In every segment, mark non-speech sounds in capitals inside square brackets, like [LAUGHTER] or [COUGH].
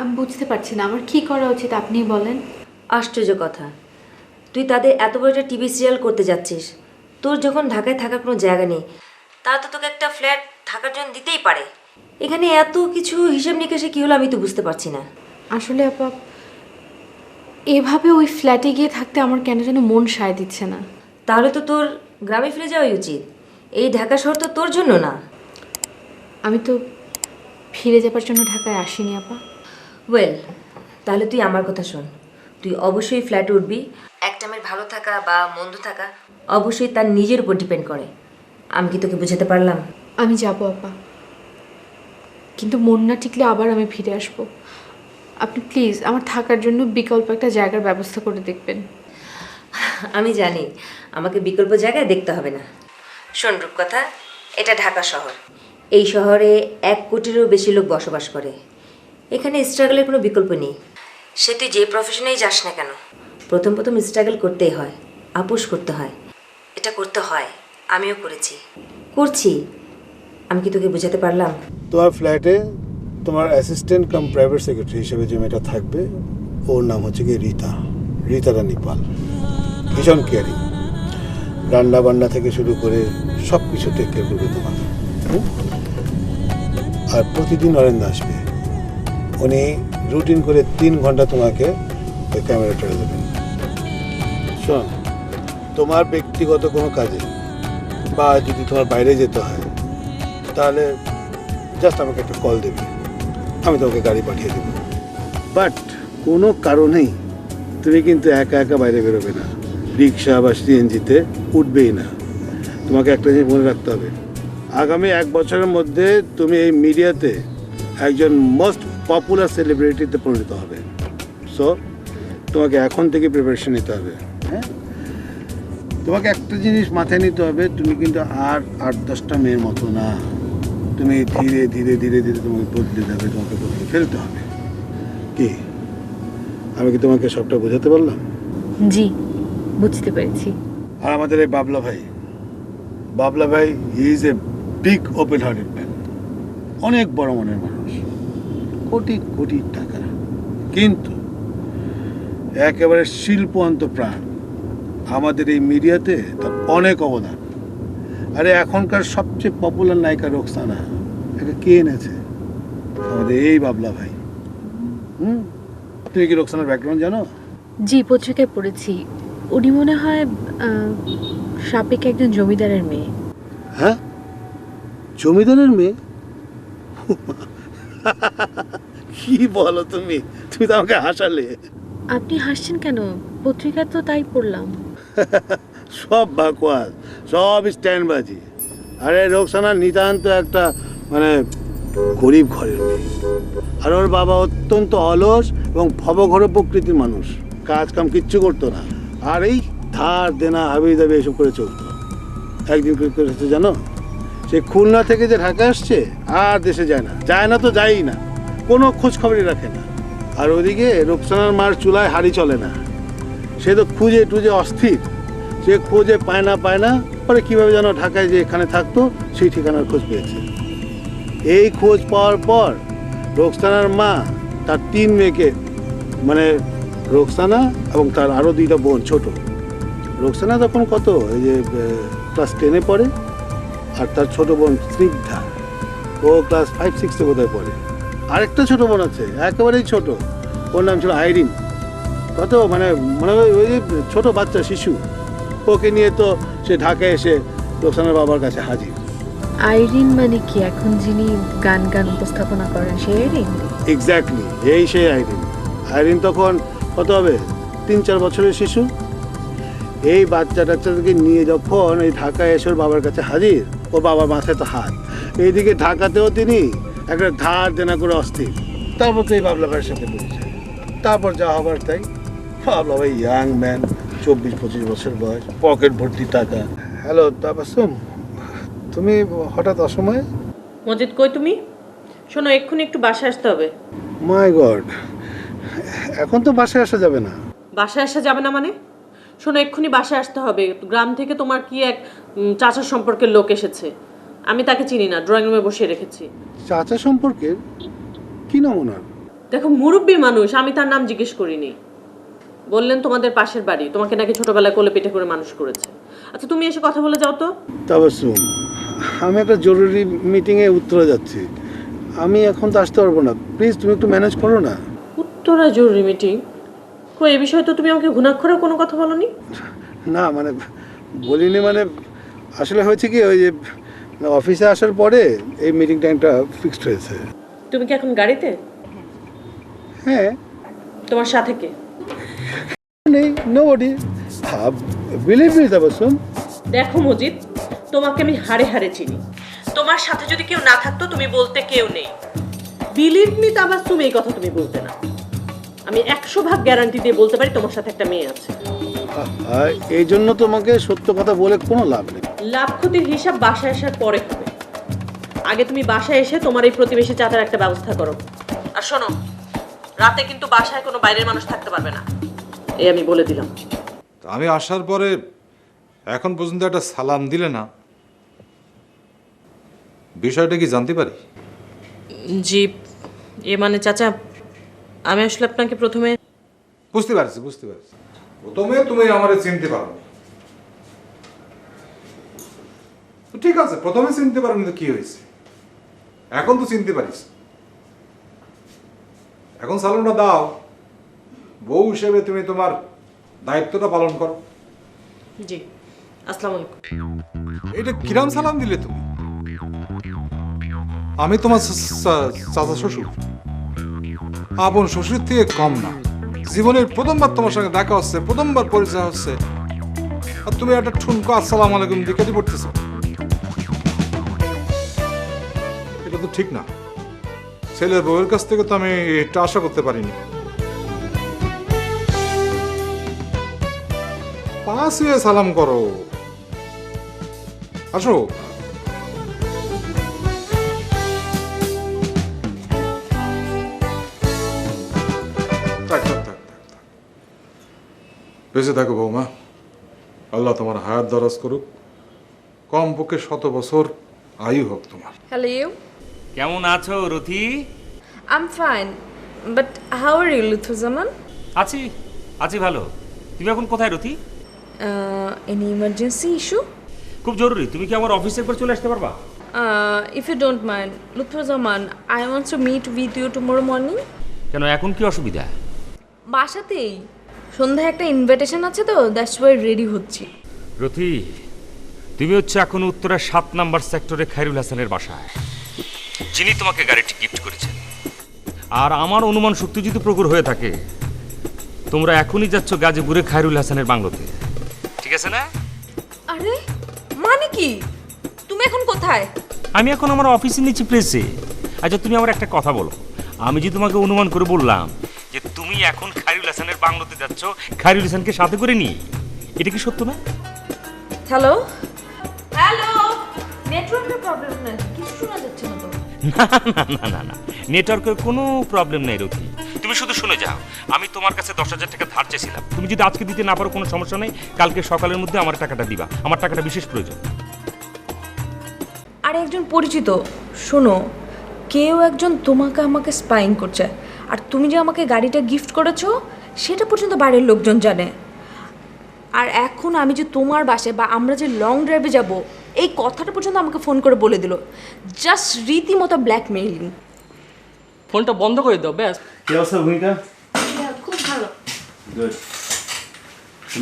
আমি বুঝতে পারছি না আমার কি করা উচিত আপনিই বলেন। আশ্চর্য কথা। তুই তাদের এত বড় একটা টিভি সিরিয়াল করতে যাচ্ছিস। তোর যখন ঢাকায় থাকার কোনো জায়গা নেই তারা তো তোকে একটা ফ্ল্যাট থাকার জন্য দিতেই পারে। এখানে এত কিছু হিসেব নিকেশে কী হলো আমি তো বুঝতে পারছি না। আসলে আপা এভাবে ওই ফ্ল্যাটে গিয়ে থাকতে আমার কেন যেন মন সায় দিচ্ছে না। তাহলে তো তোর গ্রামে ফিরে যাওয়াই উচিত। এই ঢাকা শহর তো তোর জন্য না। আমি তো ফিরে যাবার জন্য ঢাকায় আসিনি আপা। ওয়েল তাহলে তুই আমার কথা শোন। তুই অবশ্যই ফ্ল্যাট উঠবি। এক টাইমের ভালো থাকা বা মন্দ থাকা। অবশ্যই তার নিজের উপর ডিপেন্ড করে। আমি কি তোকে বোঝাতে পারলাম? আমি যাব আপা। কিন্তু মন না টিকলে আবার আমি ফিরে আসব। আপনি প্লিজ আমার থাকার জন্য বিকল্প একটা জায়গার ব্যবস্থা করে দেখবেন। আমি জানি আমাকে বিকল্প জায়গায় দেখতে হবে না। শোন রূপকথা এটা ঢাকা শহর। এই শহরে এক কোটিরও বেশি লোক বসবাস করে। এখানে স্ট্রাগলের কোনো বিকল্প নেই। সে তুই যে প্রফেশনেই যাস না কেন? প্রথম প্রথম স্ট্রাগল করতেই হয় আপোষ করতে হয়। এটা করতে হয় আমিও করেছি। করছি। আমি কি তোকে বোঝাতে পারলাম? তোমার ফ্ল্যাটে তোমার অ্যাসিস্ট্যান্ট কাম প্রাইভেট সেক্রেটারি হিসেবে যে মেয়েটা থাকবে ওর নাম হচ্ছে গিয়ে রীতা। রীতা রানী পাল। ভীষণ কেয়ারিং রান্না বান্না থেকে শুরু করে সব কিছু টেক কেয়ার করবে তোমার। আর প্রতিদিন অরেন্দ্র আসবে। উনি রুটিন করে তিন ঘণ্টা তোমাকে ওই ক্যামেরাটা দেবেন। শোন, তোমার ব্যক্তিগত কোনো কাজে বা যদি তোমার বাইরে যেতে হয়, তাহলে জাস্ট আমাকে একটা কল দেবে। আমি তোমাকে গাড়ি পাঠিয়ে দেবো। বাট কোনো কারণেই তুমি কিন্তু একা একা বাইরে বেরোবে না। রিক্সা বা সিএনজিতে উঠবেই না। তোমাকে একটা জিনিস মনে রাখতে হবে। আগামী এক বছরের মধ্যে তুমি এই মিডিয়াতে একজন মোস্ট পপুলার সেলিব্রিটিতে পরিণত হবে। সো তোমাকে এখন থেকে প্রিপারেশন নিতে হবে। হ্যাঁ? তোমাকে একটা জিনিস মাথায় নিতে হবে তুমি কিন্তু আর আট দশটা মেয়ের মতো না। তুমি ধীরে ধীরে ধীরে ধীরে তোমাকে বদলে যাবে তোমাকে বদলে ফেলতে হবে। কি? আমি কি তোমাকে সবটা বোঝাতে পারলাম? জি বুঝতে পেরেছি। আর আমাদের এই বাবলা ভাই বাবলা ভাই is a big open hearted man অনেক বড় মনের মানুষ। কোটি কোটি টাকা। কিন্তু একেবারে শিল্পন্ত প্রাণ আমাদের এই মিডিয়াতে তার অনেক অবদান। আরে এখনকার সবচেয়ে পপুলার নায়িকা রোকসানা একে কে এনেছে? আমাদের এই বাবলা ভাই। হুম? তুমি কি রোকসানার ব্যাকগ্রাউন্ড জানো? জি পত্রিকায় পড়েছি। উনি মনে হয় সাপেকে একজন জমিদারের মেয়ে। হ্যাঁ? জমিদারের মেয়ে? কি বলো তুমি? তুমি তো আমাকে হাসালে। আপনি হাসছেন কেন? পত্রিকা তো তাই পড়লাম। [LAUGHS] সব বাকওয়াস সব স্ট্যান্ডবাজি। আরে রোকসানা নিতান্ত একটা মানে গরিব ঘরের মেয়ে। আর ওর বাবা অত্যন্ত অলস এবং ভবঘর প্রকৃতির মানুষ। কাজ কাম কিচ্ছু করতো না। আর এই ধার দেনা হাবি দাবি এসব করে চলতো। একদিন কি করেছে জানো? সে খুলনা থেকে যে ঢাকা আসছে আর দেশে যায় না। যায় না তো যায়ই না। কোনো খোঁজ খবরই রাখে না। আর ওদিকে রোকসানার মার চুলায় হাড়ি চলে না। সে তো খুঁজে টুজে অস্থির। সে খোঁজে পায় না পায় না, পরে কীভাবে যেন ঢাকায় যে এখানে থাকতো, সেই ঠিকানার খোঁজ পেয়েছে। এই খোঁজ পাওয়ার পর রোকসানার মা, তার তিন মেয়েকে মানে রোকসানা এবং তার আরও দুইটা বোন ছোট। রোকসানা তখন কত? এই যে ক্লাস টেনে পড়ে, আর তার ছোট বোন স্নিগ্ধা ও ক্লাস ফাইভ সিক্সে বোধহয় পড়ে। আরেকটা ছোট বোন আছে একেবারেই ছোট। ওর নাম ছিল আইরিন। কত মানে মনে হয় ওই যে ছোট বাচ্চা শিশু। ওকে নিয়ে তো সে ঢাকায় এসে রোকসানার বাবার কাছে হাজির। আইরিন মানে কি? এখন যিনি গান গান উপস্থাপনা করেন সে আইরিন? এক্স্যাক্টলি এই সেই আইরিন। আইরিন তখন কত হবে? তিন চার বছরের শিশু। এই বাচ্চা টাচ্চাদেরকে নিয়ে যখন এই ঢাকায় এসে ওর বাবার কাছে হাজির ও বাবার মাথায় তো হাত। এইদিকে ঢাকাতেও তিনি একটা ধার দেনা করে অস্থির। তারপর তো এই বাবলা ভাইয়ের সাথে পরিচয় তারপর যা হবার তাই। বাবলা ভাই ইয়াং ম্যান চব্বিশ পঁচিশ বছর বয়স পকেট ভর্তি টাকা। হ্যালো তাবাসুম তুমি হঠাৎ অসময়ে? মজিদ কই তুমি? শোনো এক্ষুনি একটু বাসায় আসতে হবে। মাই গড এখন তো বাসায় আসা যাবে না। বাসায় আসা যাবে না মানে? শোনো এক্ষুনি বাসায় আসতে হবে। গ্রাম থেকে তোমার কি এক চাচার সম্পর্কের লোক এসেছে। আমি তাকে চিনি না ড্রয়িং রুমে বসিয়ে রেখেছি। চাচা সম্পর্কে কি নাম ওনার? দেখো মুরব্বী মানুষ আমি তার নাম জিজ্ঞেস করিনি। বললেন তোমাদের পাশের বাড়ি তোমাকে নাকি ছোটবেলায় কোলে পিঠে করে মানুষ করেছে। আচ্ছা তুমি এসে কথা বলে যাও তো। তাবাসুম আমি একটা জরুরি মিটিংয়ে উত্তরে যাচ্ছি। আমি এখন তো আসতে পারব না। প্লিজ তুমি একটু ম্যানেজ করো না। উত্তরা জরুরি মিটিং কই এই বিষয়ে তো তুমি আমাকে ঘুণাক্ষরে কোনো কথা বলনি? না মানে বলিনি মানে আসলে হয়েছে কি ওই যে অফিসে আসার পরে এই মিটিং টাইমটা ফিক্সড হয়েছে। তুমি কি এখন গাড়িতে? হ্যাঁ। তোমার সাথে কে? নেই nobody believe me Tabassum দেখো মজিদ তোমাকে আমি হাড়ে হাড়ে চিনি। তোমার সাথে যদি কেউ না থাকতো তুমি বলতে কেউ নেই। বিলিভ মি তাবাসুম এই কথা তুমি বলতে না। আমি একশো ভাগ গ্যারান্টি দিয়ে বলতে পারি তোমার সাথে একটা মেয়ে আছে। এই জন্য তোমাকে সত্য কথা বলে কোনো লাভ নেই। লাভ ক্ষতির হিসাব বাসায় আসার পরে হবে। আগে তুমি বাসায় এসে তোমার এই প্রতিবেশী চাচার একটা ব্যবস্থা করো। আর শোনো রাতে কিন্তু বাসায় কোনো বাইরের মানুষ থাকতে পারবে না। এই আমি বলে দিলাম। তা আমি আসার পরে এখন পর্যন্ত একটা সালাম দিলে না? বিষয়টা কি জানতে পারি? জি এ মানে চাচা আমি আসলে আপনাকে প্রথমে বুঝতে পারছি বুঝতে পারছি প্রথমে তুমি আমারে চিনতে পারো ঠিক আছে প্রথমে চিনতে পারো কিন্তু কি হয়েছে এখন তো চিনতে পারিস এখন সালামটা দাও বউ হিসেবে তুমি তোমার দায়িত্বটা পালন করো জি আসসালামু আলাইকুম এটা কিরাম সালাম দিলে তুমি আমি তোমার চাচা শ্বশুর আপন শ্বশুর থেকে কম না। জীবনের প্রথমবার তোমার সঙ্গে দেখা হচ্ছে, প্রথমবার পরিচয় হচ্ছে। আর তুমি একটা ঠুনকো আসসালাম আলাইকুম দিকে পড়তেছো এটা তো ঠিক না। ছেলের বউয়ের কাছ থেকে তো আমি এটা আশা করতে পারিনি। পাঁচ সালাম করো। আসো। বেঁচে থাকো বৌমা। আল্লাহ তোমার হায়ার দরাজ করুক। কম পক্ষে শত বছর আয়ু হোক তোমার। হ্যালো ইউ কেমন আছো Rathi? I'm fine but how are you লুথু Zaman আছি আছি ভালো। তুমি এখন কোথায় রথি? এনি ইমার্জেন্সি ইস্যু খুব জরুরি তুমি কি আমার অফিসে একবার চলে আসতে পারবা? If you don't mind Lutfor Zaman I want to meet with you tomorrow morning কেন এখন কি অসুবিধা? বাসাতেই। সন্ধ্যায় একটা ইনভিটেশন আছে তো দ্যাটস ওয়াই রেডি হচ্ছি। রথি তুমি হচ্ছে এখন উত্তরের সাত নাম্বার সেক্টরে খাইরুল হাসানের বাসায়। যিনি তোমাকে গাড়িটি গিফট করেছেন। আর আমার অনুমান শক্তি যদি প্রগুর হয়ে থাকে তোমরা এখনই যাচ্ছ গাজীপুরে খাইরুল হাসানের বাংলোতে। ঠিক আছে না? আরে মানে কি? তুমি এখন কোথায়? আমি এখন আমার অফিসে নিচে প্লেসে আচ্ছা তুমি আমার একটা কথা বলো। আমি যে তোমাকে অনুমান করে বললাম যে তুমি এখন হাসানের বাংলোতে যাচ্ছ খাইরুল হাসানকে সাথে করে নিয়ে। এটা কি সত্য না? হ্যালো হ্যালো নেটওয়ার্কের প্রবলেম না কিছু শোনা যাচ্ছে না তো। [LAUGHS] না না না না না। নেটওয়ার্কের কোনো প্রবলেম নেই রথি তুমি শুধু শুনে যাও। আমি তোমার কাছে দশ হাজার টাকা ধার চেয়েছিলাম। তুমি যদি আজকে দিতে না পারো কোনো সমস্যা নেই। কালকে সকালের মধ্যে আমার টাকাটা দিবা। আমার টাকাটা বিশেষ প্রয়োজন। আর একজন পরিচিত। শোনো কেউ একজন তোমাকে আমাকে স্পাইং করছে। আর তুমি যে আমাকে গাড়িটা গিফট করেছ সেটা পর্যন্ত বাড়ির লোকজন জানে। আর এখন আমি যে তোমার বাসায় বা আমরা যে লং ড্রাইভে যাব এই কথাটা পর্যন্ত আমাকে ফোন করে বলে দিল। জাস্ট রীতিমতো ব্ল্যাকমেইলিং ফোনটা বন্ধ করে দাও ব্যাস। কি অবস্থা ভূমিকা? খুব ভালো। গুড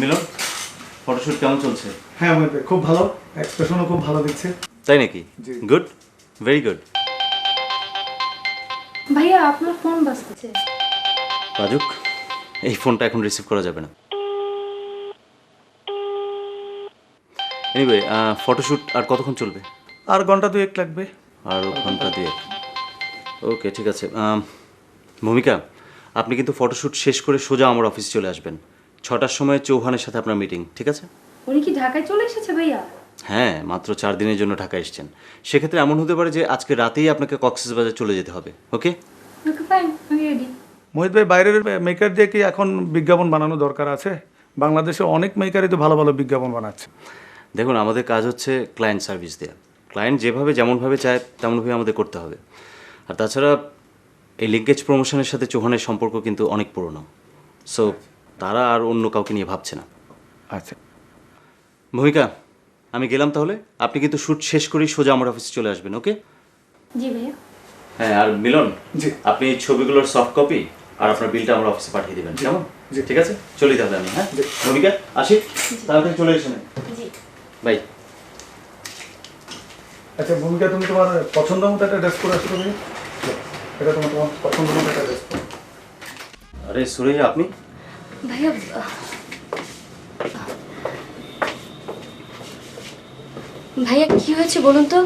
মিলন ফটোশুট কেমন চলছে? হ্যাঁ ভাই, খুব ভালো। এক্সপ্রেশনও খুব ভালো দিচ্ছে। তাই নাকি? গুড ভেরি গুড ভাইয়া আপনার ফোন বাজতেছে। রাজুক এই ফোনটা এখন রিসিভ করা যাবে না। এনিওয়ে ফটোশুট আর কতক্ষণ চলবে? আর ঘণ্টা দুয়েক লাগবে। আর ঘণ্টা দিয়ে ওকে ঠিক আছে। ভূমিকা আপনি কিন্তু ফটোশুট শেষ করে সোজা আমার অফিসে চলে আসবেন। ছটার সময় চৌহানের সাথে আপনার মিটিং ঠিক আছে? উনি কি ঢাকায় চলে এসেছে ভাইয়া? হ্যাঁ মাত্র চার দিনের জন্য ঢাকা এসেছেন। সেক্ষেত্রে এমন হতে পারে যে আজকে রাতেই আপনাকে কক্সবাজার চলে যেতে হবে ওকে ওকে ফাইন আমি রেডি মোহিত ভাই বাইরের মেকার দিয়ে কি এখন বিজ্ঞাপন বানানো দরকার আছে? বাংলাদেশে অনেক মেকারই তো ভালো ভালো বিজ্ঞাপন বানাচ্ছে। দেখুন আমাদের কাজ হচ্ছে ক্লায়েন্ট সার্ভিস দেওয়া ক্লায়েন্ট যেভাবে যেমনভাবে চায় তেমনভাবে আমাদের করতে হবে। আর তাছাড়া এই লিঙ্কেজ প্রমোশনের সাথে চৌহানের সম্পর্ক কিন্তু অনেক পুরনো। সো তারা আর অন্য কাউকে নিয়ে ভাবছে না। আচ্ছা। ভূমিকা আমি গেলাম তাহলে? আপনি কিন্তু শ্যুট শেষ করেই সোজা আমার অফিসে চলে আসবেন ওকে জি ভাইয়া। হ্যাঁ আর মিলন জি। আপনি ছবিগুলোর সফট কপি আর আপনার বিলটা আমার অফিসে পাঠিয়ে দেবেন কেমন? ঠিক আছে? চলি তাহলে আমি হ্যাঁ? ভূমিকা আসি? তাড়াতাড়ি চলে এসে বাই। আচ্ছা ভূমিকা তুমি তোমার পছন্দ মতো একটা ড্রেস করে আসো তুমি। এটা তোমার তোমার পছন্দ মতো একটা ড্রেস আরে সুরেয়া আপনি? ভাইয়া ভাইয়া কি হয়েছে বলুন তো?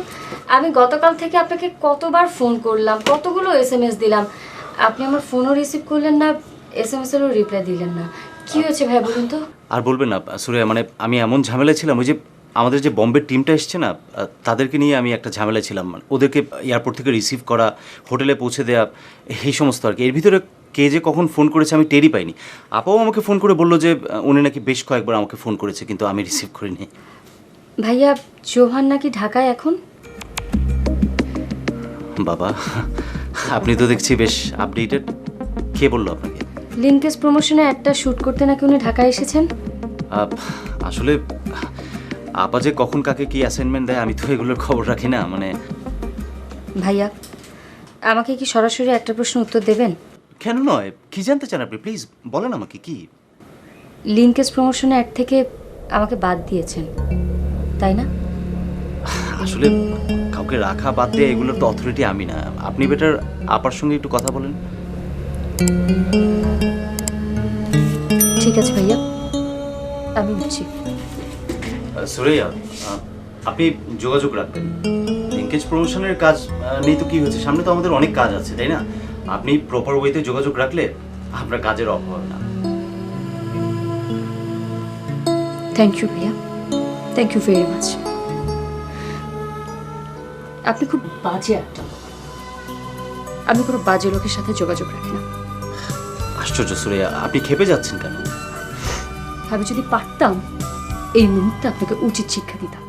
আমি গতকাল থেকে আপনাকে কতবার ফোন করলাম কতগুলো এস দিলাম। আপনি আমার ফোনও রিসিভ করলেন না এসএমএস এরও রিপ্লাই দিলেন না। কি হয়েছে ভাইয়া বলুন তো? আর বলবেন না সুরেয়া মানে আমি এমন ঝামেলা ছিলাম ওই যে আমাদের যে বম্বের টিমটা এসছে না তাদেরকে নিয়ে আমি একটা ঝামেলা ছিলাম মানে ওদেরকে এয়ারপোর্ট থেকে রিসিভ করা হোটেলে পৌঁছে দেওয়া এই সমস্ত আর কি। এর ভিতরে কে যে কখন ফোন করেছে আমি টেরই পাইনি। আপাও আমাকে ফোন করে বলল যে উনি নাকি বেশ কয়েকবার আমাকে ফোন করেছে কিন্তু আমি রিসিভ করিনি। ভাইয়া চৌহান নাকি ঢাকায় এখন? বাবা আপনি তো দেখছি বেশ আপডেটেড কে বলল আপনাকে? লিঙ্কেজ প্রমোশনে একটা শ্যুট করতে নাকি উনি ঢাকায় এসেছেন? আসলে আপা যে কখন কাকে কি অ্যাসাইনমেন্ট দেয় আমি তো এগুলোর খবর রাখি না মানে ভাইয়া আমাকে কি সরাসরি একটা প্রশ্ন উত্তর দেবেন? কেন নয়? কি জানতে চান আপনি? প্লিজ বলেন আমাকে কি? লিঙ্কেজ প্রমোশনে অ্যাড থেকে আমাকে বাদ দিয়েছেন তাই না? আসলে কাউকে রাখা বাদ দিয়ে এগুলোর তো অথরিটি আমি না। আপনি বেটার আপার সঙ্গে একটু কথা বলেন। ঠিক আছে ভাইয়া। আমি বুঝছি সুরেয়া আপনি যোগাযোগ রাখবেন। লিঙ্কেজ প্রমোশনের কাজ নেই তো কি হয়েছে সামনে তো আমাদের অনেক কাজ আছে তাই না? আপনি প্রপার ওয়েতে যোগাযোগ রাখলে আপনার কাজের অভাব হবে না। থ্যাংক ইউ ভাইয়া। থ্যাংক ইউ ভেরি মাচ আপনি খুব বাজে একটা লোক। আমি কোনো বাজে লোকের সাথে যোগাযোগ রাখি না। আশ্চর্য সুরিয়া আপনি খেপে যাচ্ছেন কেন? আমি যদি পারতাম এই মুহূর্তে আপনাকে উচিত শিক্ষা দিতাম।